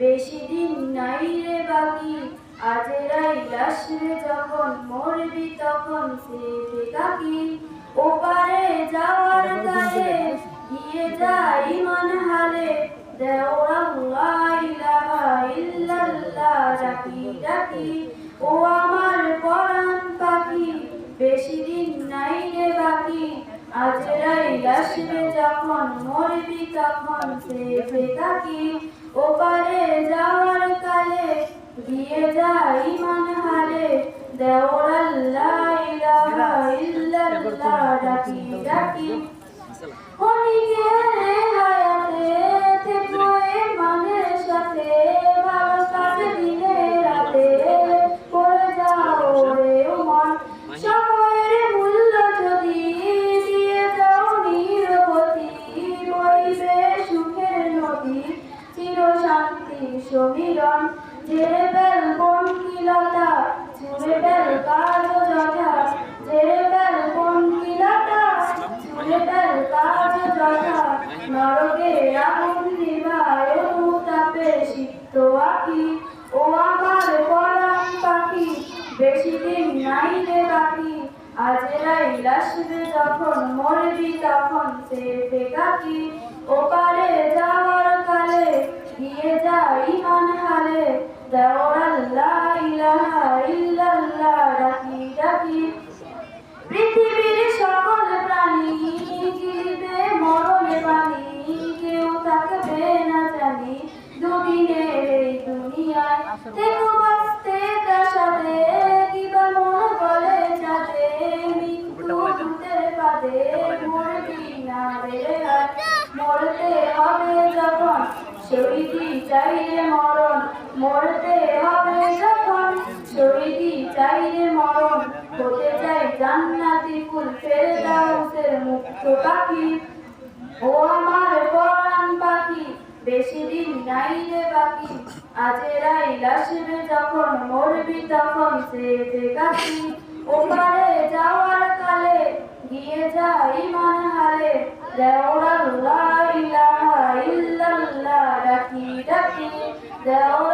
বেশি দিন নাই রে বাকি। আজেরাই আসবে যখন মরবি তখন সে বেকাকি ওপারে যাওয়ার কালে গিয়ে যাই মন হালে। ডাকি ডাকি। ও আমার পরাণ পাখি বেশি দিন নাই রে বাকি। আজরাই আসবে যখন মরবি তখন সে বেকাকি ওপারে যাওয়ার কালে দিয়ে যাই মন হালে দেওয়াল্লাহ ইলাহা ইল্লাল্লাহ ডাকি ডাকি। অনেকে সমীরণ জেরে বেল বনকিলতা ছুঁড়ে বেল কাজ যথা জেরে বেল বনকিলতা ছুঁড়ে বেল কাজ যথা নরকে আগুন নিভায় অনুতাপে সিক্ত আঁকি। ও আমার পরাণ পাখি, বেশি দিন নাই রে বাকি। আজরাই আসবে যখন মরবি, তখন সে ওপারে যাওয়ার হালে দেওয়াল্লাহ ইলাহা ইল্লাল্লাহ ডাকি ডাকি পৃথিবীর সকল প্রাণী গিলিবে মরণে পানি কেউ থাকবে না জানি দুদিনের এই দুনিয়ায়। দেখো বাঁচতে প্রাসাদে কিবা মন বলে যাতে মৃত্যু দূতের পাদে মরবি না বেড়ে মরতে হবে শহীদি চাইলে মরণ, মরতে হবে যখন। শহীদি চাইলে মরণ, হতে চাই জান্নাতি ফুল, ফেরদাউসের মুক্ত পাখি। ও আমার পরাণ পাখি, বেশি দিন নাই রে বাকি। আজেরাই আসবে যখন, মরবি তখন সে বেকাকি ওপারে Então,